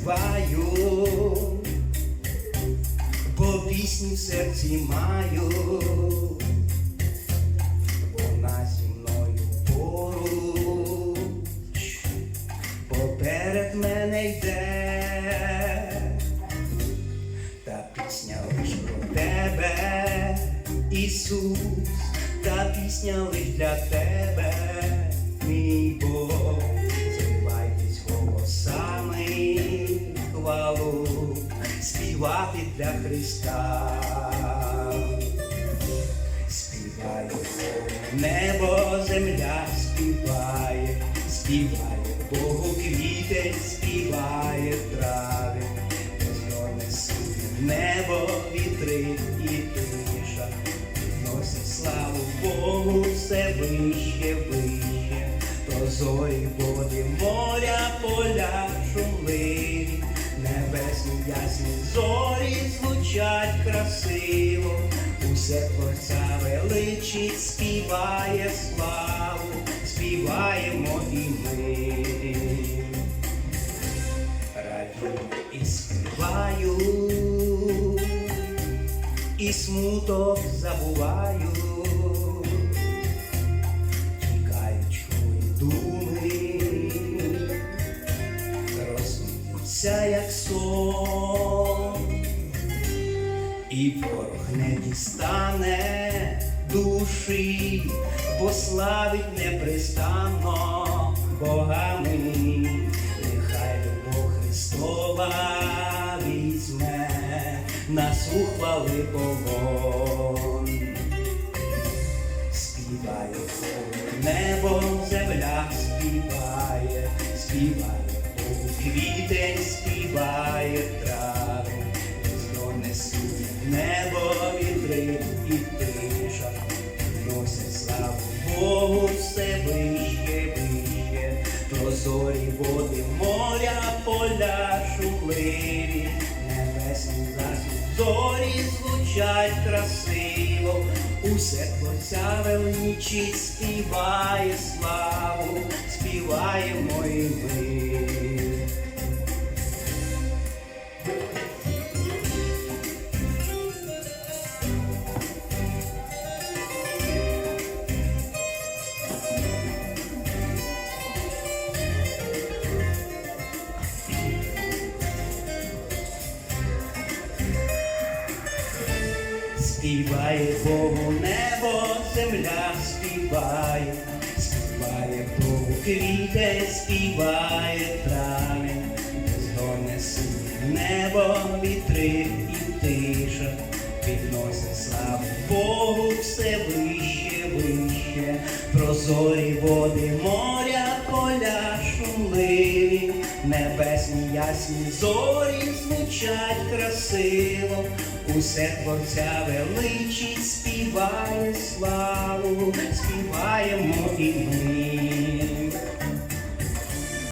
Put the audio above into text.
співаю, бо пісню в серці маю, вона зі мною поруч, поперед мене йде, та пісня лиш про тебе, Ісус, та пісня лиш для тебе, співати для Христа. Співає небо, земля співає, співає Богу квітень, співає трави, рознесуть небо, вітри і тиша, носить славу Богу все вище, вище, прозорі води, моря, поля красиво, усе творця величить, співає славу, співаємо і ми. Радію і співаю, і смуток забуваю, тікають чужі думи, розміються, як сон, і ворог не дістане душі, бо славить непристанно богами, нехай любов Христова візьме нас у хвали полон. Співає небо, земля співає, співає Богу квітень, співає вітри і тиша, носять славу Богу все вище, вище, прозорі води, моря, поля шумливі, небесні засіб, зорі звучать красиво, усе творця величить, співає славу, співаємо і ми. Співає Богу небо, земля співає, співає Богу квітень, співає травень, бездонне синє небо, вітри і тиша, підносить славу Богу все вище, вище, прозорі води моря, поля шумливі, небесні ясні зорі звучать красиво, усе творця величить, співає славу, співаємо.